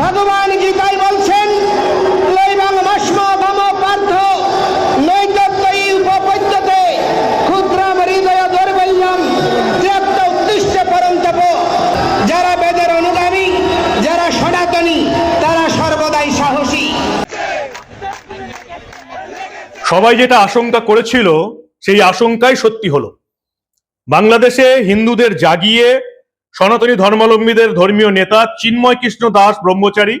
ভগবান গীতায় বলছেন যারা অনুগামী, যারা তারা সর্বদাই সাহসী। সবাই যেটা আশঙ্কা করেছিল, সেই আশঙ্কাই সত্যি হলো। বাংলাদেশে হিন্দুদের জাগিয়ে সনাতনী ধর্মাবলম্বীদের ধর্মীয় নেতা চিন্ময় কৃষ্ণ দাস ব্রহ্মচারী,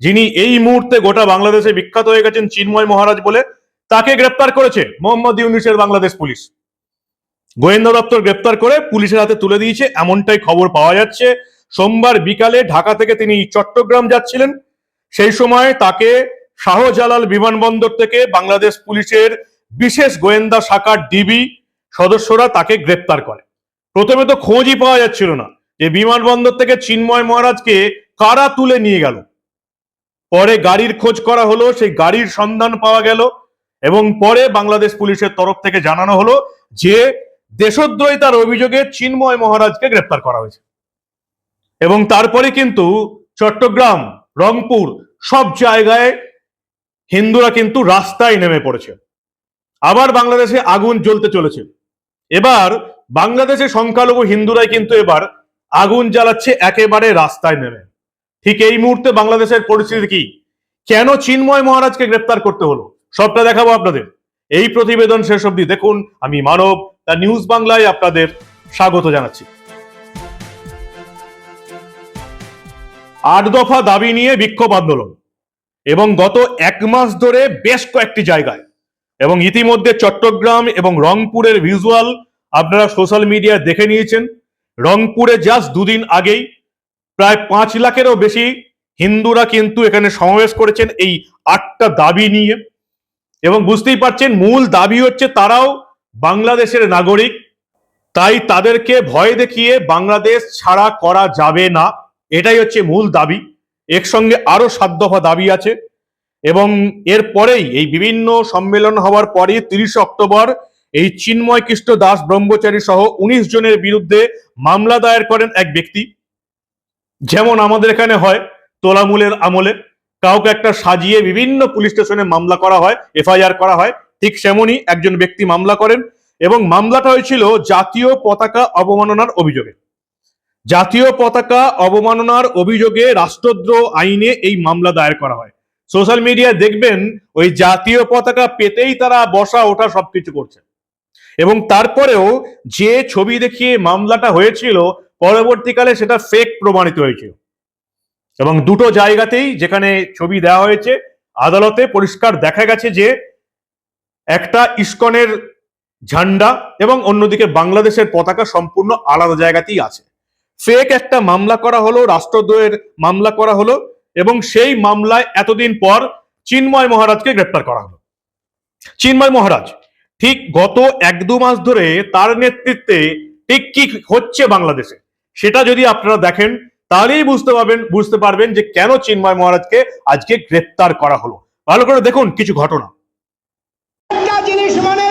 যিনি এই মুহূর্তে গোটা বাংলাদেশে বিখ্যাত হয়ে গেছেন চিন্ময় মহারাজ বলে, তাকে গ্রেপ্তার করেছে মোহাম্মদ ইউনিসের বাংলাদেশ পুলিশ। গোয়েন্দা দপ্তর গ্রেপ্তার করে পুলিশের হাতে তুলে দিয়েছে, এমনটাই খবর পাওয়া যাচ্ছে। সোমবার বিকালে ঢাকা থেকে তিনি চট্টগ্রাম যাচ্ছিলেন। সেই সময় তাকে শাহজালাল বিমানবন্দর থেকে বাংলাদেশ পুলিশের বিশেষ গোয়েন্দা শাখার ডিবি সদস্যরা তাকে গ্রেপ্তার করে। প্রথমে তো খোঁজই পাওয়া যাচ্ছিল না যে বিমানবন্দর থেকে চিন্ময় মহারাজকে কারা তুলে নিয়ে গেল। পরে গাড়ির খোঁজ করা হলো, সেই গাড়ির সন্ধান পাওয়া গেল এবং পরে বাংলাদেশ পুলিশের তরফ থেকে জানানো হলো যে দেশদ্রোহিতার অভিযোগে চিন্ময় মহারাজকে গ্রেপ্তার করা হয়েছে। এবং তারপরে কিন্তু চট্টগ্রাম, রংপুর সব জায়গায় হিন্দুরা কিন্তু রাস্তায় নেমে পড়েছে। আবার বাংলাদেশে আগুন জ্বলতে চলেছে। এবার বাংলাদেশে সংখ্যালঘু হিন্দুরাই কিন্তু এবার আগুন জ্বালাচ্ছে একেবারে রাস্তায় নেমে। ঠিক এই মুহূর্তে বাংলাদেশের পরিস্থিতি কি? কেন চিন্ময় মহারাজকে গ্রেপ্তার করতে হলো? সবটা দেখাবো আপনাদের। এই প্রতিবেদন শেষ অবধি দেখুন। আমি মানব, দ্য নিউজ বাংলায় আপনাদের স্বাগত জানাচ্ছি। আট দফা দাবি নিয়ে বিক্ষোভ আন্দোলন এবং গত এক মাস ধরে বেশ কয়েকটি জায়গায় এবং ইতিমধ্যে চট্টগ্রাম এবং রংপুরের ভিজুয়াল আপনারা সোশ্যাল মিডিয়ায় দেখে নিয়েছেন। রংপুরে জাস্ট দুদিন আগেই প্রায় পাঁচ লাখেরও বেশি হিন্দুরা কিন্তু এখানে সমাবেশ করেছেন এই আটটা দাবি নিয়ে। এবং বুঝতেই পারছেন, মূল দাবি হচ্ছে তারাও বাংলাদেশের নাগরিক। তাই তাদেরকে ভয় দেখিয়ে বাংলাদেশ ছাড়া করা যাবে না। এটাই হচ্ছে মূল দাবি। এর সঙ্গে আরও সাত দফা দাবি আছে। এবং এর পরেই এই বিভিন্ন সম্মেলন হওয়ার পরে তিরিশে অক্টোবর এই চিন্ময় কৃষ্ণ দাস ব্রহ্মচারী সহ উনিশ জনের বিরুদ্ধে মামলা দায়ের করেন এক ব্যক্তি। যেমন আমাদের এখানে হয় তোলামূলের আমলে। কাউকে একটা সাজিয়ে বিভিন্ন পুলিশ স্টেশনে মামলা করা হয়, এফআইআর করা হয়, ঠিক সেমনই একজন ব্যক্তি মামলা করেন এবং মামলাটা হয়েছিল জাতীয় পতাকা অবমাননার অভিযোগে। জাতীয় পতাকা অবমাননার অভিযোগে রাষ্ট্রদ্রোহ আইনে এই মামলা দায়ের করা হয়। সোশ্যাল মিডিয়ায় দেখবেন ওই জাতীয় পতাকা পেতেই তারা বসা ওঠা সবকিছু করছে। এবং তারপরেও যে ছবি দেখিয়ে মামলাটা হয়েছিল, পরবর্তীকালে সেটা ফেক প্রমাণিত হয়েছিল। এবং দুটো জায়গাতেই যেখানে ছবি দেওয়া হয়েছে, আদালতে পরিষ্কার দেখা গেছে যে একটা ইস্কনের ঝান্ডা এবং অন্যদিকে বাংলাদেশের পতাকা সম্পূর্ণ আলাদা জায়গাতেই আছে। ফেক একটা মামলা করা হলো, রাষ্ট্রদ্রোহের মামলা করা হলো এবং সেই মামলায় এতদিন পর চিন্ময় মহারাজকে গ্রেপ্তার করা হলো। চিন্ময় মহারাজ ঠিক গত এক দু মাস ধরে তার নেতৃত্বে ঠিক কি হচ্ছে বাংলাদেশে? সেটা যদি আপনারা দেখেন, তাহলেই বুঝতে পারবেন বুঝতে পারবেন যে কেন চিন্ময় মহারাজকে আজকে গ্রেপ্তার করা হলো। ভালো করে দেখুন কিছু ঘটনা। জিনিস মনে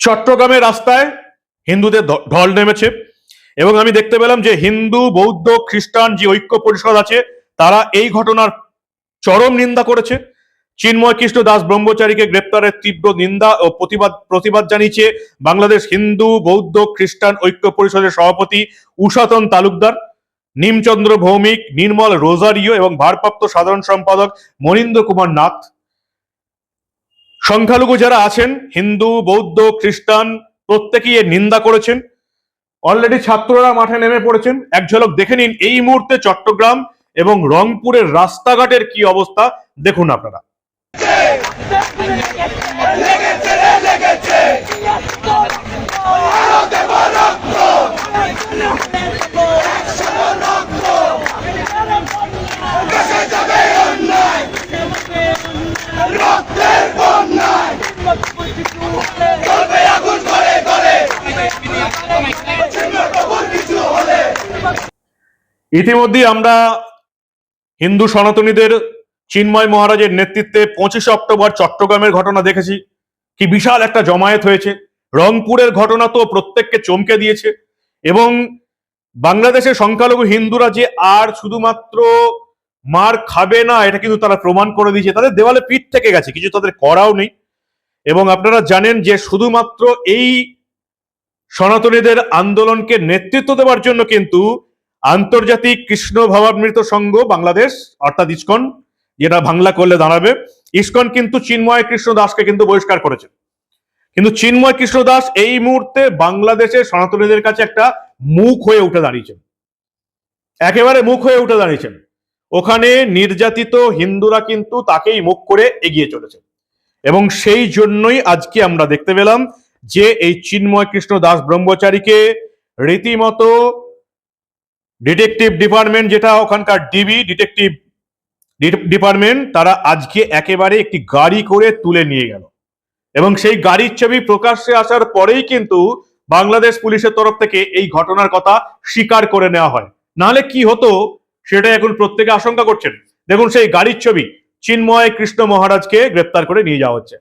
চট্টগ্রামের রাস্তায় হিন্দুদের ঢল নেমেছে এবং আমি দেখতে পেলাম যে হিন্দু, বৌদ্ধ, খ্রিস্টান যে ঐক্য পরিষদ আছে, তারা এই ঘটনার চরম নিন্দা করেছে। চিন্ময় কৃষ্ণ দাস ব্রহ্মচারীকে গ্রেপ্তারের তীব্র নিন্দা ও প্রতিবাদ প্রতিবাদ জানিয়েছে বাংলাদেশ হিন্দু, বৌদ্ধ, খ্রিস্টান ঐক্য পরিষদের সভাপতি উষাতন তালুকদার, নিমচন্দ্র ভৌমিক, নির্মল রোজারিও এবং ভারপ্রাপ্ত সাধারণ সম্পাদক মনীন্দ্র কুমার নাথ। সংখ্যালঘু যারা আছেন, হিন্দু, বৌদ্ধ, খ্রিস্টান, প্রত্যেকেই এর নিন্দা করেছেন। অলরেডি ছাত্ররা মাঠে নেমে পড়েছেন। এক ঝলক দেখে নিন এই মুহূর্তে চট্টগ্রাম এবং রংপুরের রাস্তাঘাটের কি অবস্থা। দেখুন আপনারা। ইতিমধ্যেই আমরা হিন্দু সনাতনীদের চিন্ময় মহারাজের নেতৃত্বে পঁচিশে অক্টোবর চট্টগ্রামের ঘটনা দেখেছি। কি বিশাল একটা জমায়েত হয়েছে। রংপুরের ঘটনা তো প্রত্যেককে চমকে দিয়েছে এবং বাংলাদেশের সংখ্যালঘু হিন্দুরা যে আর শুধুমাত্র মার খাবে না, এটা কিন্তু তারা প্রমাণ করে দিয়েছে। তাদের দেওয়ালে পিঠ থেকে গেছে, কিছু তাদের করাও নেই। এবং আপনারা জানেন যে শুধুমাত্র এই সনাতনীদের আন্দোলনকে নেতৃত্ব দেওয়ার জন্য কিন্তু আন্তর্জাতিক কৃষ্ণ ভাবামৃত সংঘ বাংলাদেশ, অর্থাৎ ইস্কন, যেটা বাংলা করলে দাঁড়াবে। ইস্কন কিন্তু চিন্ময় কৃষ্ণ দাসকে কিন্তু বহিষ্কার করেছে। কিন্তু চিন্ময় কৃষ্ণ দাস এই মুহূর্তে বাংলাদেশের সনাতনীদের কাছে একটা মুখ হয়ে উঠে দাঁড়িয়েছেন। একেবারে মুখ হয়ে উঠে দাঁড়িয়েছেন। ওখানে নির্যাতিত হিন্দুরা কিন্তু তাকেই মুখ করে এগিয়ে চলেছে। এবং সেই জন্যই আজকে আমরা দেখতে পেলাম যে এই চিন্ময় কৃষ্ণ দাস ব্রহ্মচারীকে রীতিমতো ডিটেকটিভ ডিপার্টমেন্ট যেটা ওখানকার ডিবি ডিটেকটিভ ডিপার্টমেন্ট তারা আজকে একেবারে একটি গাড়ি করে তুলে নিয়ে গেল। এবং সেই গাড়ির ছবি প্রকাশ্যে আসার পরেই কিন্তু বাংলাদেশ পুলিশের তরফ থেকে এই ঘটনার কথা স্বীকার করে নেওয়া হয়। নাহলে কি হতো, সেটা এখন প্রত্যেকে আশঙ্কা করছেন। দেখুন সেই গাড়ির ছবি, চিন্ময় কৃষ্ণ মহারাজকে গ্রেপ্তার করে নিয়ে যাওয়া হচ্ছে।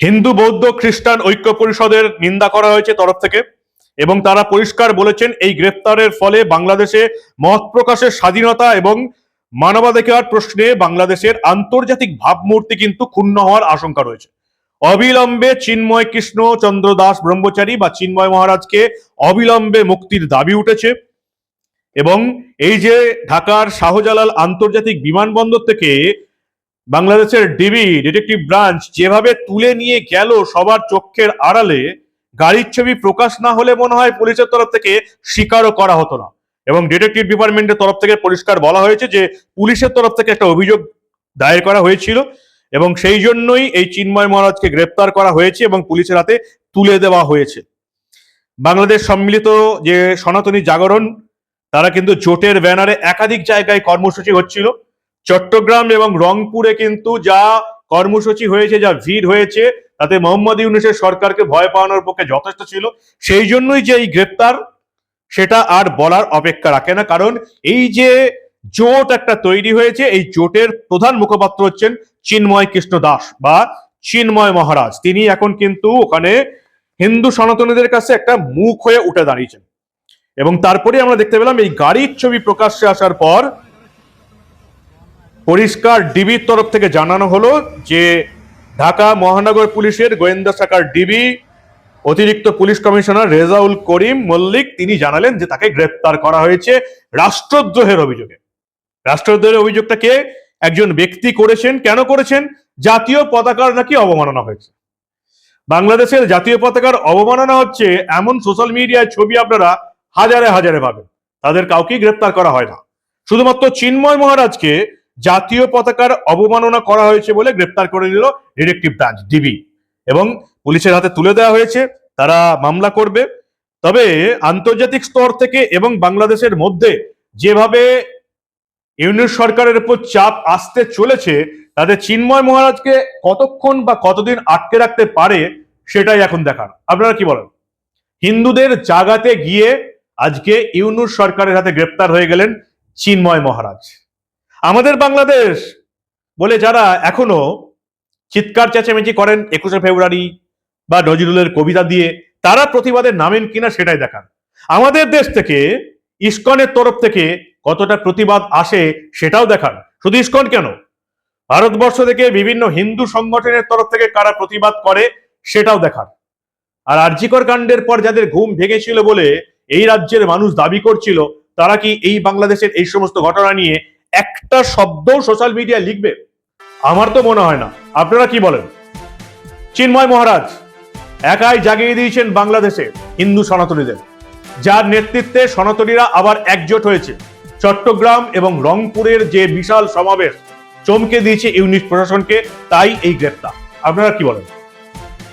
হিন্দু, বৌদ্ধ, খ্রিস্টান ঐক্য পরিষদের নিন্দা করা হয়েছে তরফ থেকে এবং তারা পরিষ্কার বলেছেন এই গ্রেপ্তারের ফলে বাংলাদেশে মত প্রকাশের স্বাধীনতা এবং মানবাধিকার প্রশ্নে বাংলাদেশের আন্তর্জাতিক ভাবমূর্তি কিন্তু ক্ষুণ্ণ হওয়ার আশঙ্কা রয়েছে। অবিলম্বে চিন্ময় কৃষ্ণ চন্দ্র দাস ব্রহ্মচারী বা চিন্ময় মহারাজকে অবিলম্বে মুক্তির দাবি উঠেছে এবং এই যে ঢাকার শাহজালাল আন্তর্জাতিক বিমানবন্দর থেকে বাংলাদেশের ডিবি ডিটেকটিভ ব্রাঞ্চ যেভাবে তুলে নিয়ে গেল সবার চোখের আড়ালে, গাড়ির ছবি প্রকাশ না হলে মনে হয় পুলিশের তরফ থেকে স্বীকারও করা হতো না। এবং ডিটেকটিভ ডিপার্টমেন্টের তরফ থেকে পরিষ্কার বলা হয়েছে যে, পুলিশের তরফ থেকে একটা অভিযোগ দায়ের করা হয়েছিল এবং সেই জন্যই এই চিন্ময় মহারাজকে গ্রেপ্তার করা হয়েছে এবং পুলিশের হাতে তুলে দেওয়া হয়েছে। বাংলাদেশ সম্মিলিত যে সনাতনী জাগরণ, তারা কিন্তু জোটের ব্যানারে একাধিক জায়গায় কর্মসূচি হচ্ছিল। চট্টগ্রাম এবং রংপুরে কিন্তু যা কর্মসূচি হয়েছে, যা ভিড় হয়েছে, তাতে মোহাম্মদ ইউনুসের সরকারকে ভয় পাওয়ানোর পক্ষে যথেষ্ট ছিল। সেই জন্যই যে এই গ্রেপ্তার, সেটা আর বলার অপেক্ষা রাখে না। কারণ এই যে জোট একটা তৈরি হয়েছে, এই জোটের প্রধান মুখপাত্র হচ্ছেন চিন্ময় কৃষ্ণ দাস বা চিন্ময় মহারাজ। তিনি এখন কিন্তু ওখানে হিন্দু সনাতনীদের কাছে একটা মুখ হয়ে উঠে দাঁড়িয়েছেন। এবং তারপরে আমরা দেখতে পেলাম, এই গাড়ির ছবি প্রকাশ্যে আসার পর পরিষ্কার ডিবির তরফ থেকে জানানো হলো যে ঢাকা মহানগর পুলিশের গোয়েন্দা শাখার ডিবি অতিরিক্ত পুলিশ কমিশনার রেজাউল করিম মল্লিক তিনি জানালেন যে তাকে গ্রেপ্তার করা হয়েছে রাষ্ট্রদ্রোহের অভিযোগে। রাষ্ট্রদ্রোহের অভিযোগটাকে একজন ব্যক্তি করেছেন। কেন করেছেন? জাতীয় পতাকার নাকি অবমাননা হয়েছে? বাংলাদেশের জাতীয় পতাকার অবমাননা হচ্ছে এমন সোশ্যাল মিডিয়ায় ছবি আপনারা হাজারে হাজারে পাবেন। তাদের কাউকেই গ্রেপ্তার করা হয় না। শুধুমাত্র চিন্ময় মহারাজকে জাতীয় পতাকার অবমাননা করা হয়েছে বলে গ্রেপ্তার করে নিল ডিটেকটিভ ব্রাঞ্চ, ডিবি। এবং পুলিশের হাতে তুলে দেওয়া হয়েছে, তারা মামলা করবে। তবে আন্তর্জাতিক স্তর থেকে এবং বাংলাদেশের মধ্যে যেভাবে ইউনিট সরকারের উপর চাপ আসতে চলেছে তাদের চিন্ময় মহারাজকে কতক্ষণ বা কতদিন আটকে রাখতে পারে সেটাই এখন দেখার। আপনারা কি বলেন? হিন্দুদের জাগাতে গিয়ে আজকে ইউনুস সরকারের হাতে গ্রেপ্তার হয়ে গেলেন চিন্ময় মহারাজ। আমাদের বাংলাদেশ বলে যারা এখনও চিৎকার চেঁচামেচি করেন একুশে ফেব্রুয়ারি বা নজরুলের কবিতা দিয়ে, তারা প্রতিবাদে নামেন কিনা সেটাই দেখান আমাদের দেশ থেকে, ইস্কনের তরফ থেকে কতটা প্রতিবাদ আসে সেটাও দেখান শুধু ইস্কন কেন? ভারতবর্ষ থেকে বিভিন্ন হিন্দু সংগঠনের তরফ থেকে কারা প্রতিবাদ করে সেটাও দেখান আর আরজিকর কাণ্ডের পর যাদের ঘুম ভেঙেছিল বলে এই রাজ্যের মানুষ দাবি করছিল, তারা কি এই বাংলাদেশের এই সমস্ত ঘটনা নিয়ে একটা শব্দ সোশ্যাল মিডিয়া লিখবে। আমার তো মনে হয় না। আপনারা কি বলেন? চিন্ময় মহারাজ, একাই জাগিয়ে দিয়েছেন বাংলাদেশে হিন্দু সনাতনীদের। যার নেতৃত্বে সনাতনীরা আবার একজোট হয়েছে। চট্টগ্রাম এবং রংপুরের যে বিশাল সমাবেশ চমকে দিয়েছে ইউনিট প্রশাসনকে, তাই এই গ্রেপ্তার। আপনারা কি বলেন?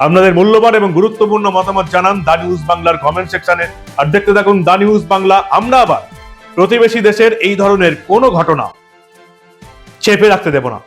আপনাদের মূল্যবান এবং গুরুত্বপূর্ণ মতামত জানান দা নিউজ বাংলার কমেন্ট সেকশনে আর দেখতে থাকুন দা নিউজ বাংলা, আমরা আবার প্রতিবেশী দেশের এই ধরনের কোনো ঘটনা চেপে রাখতে দেব না।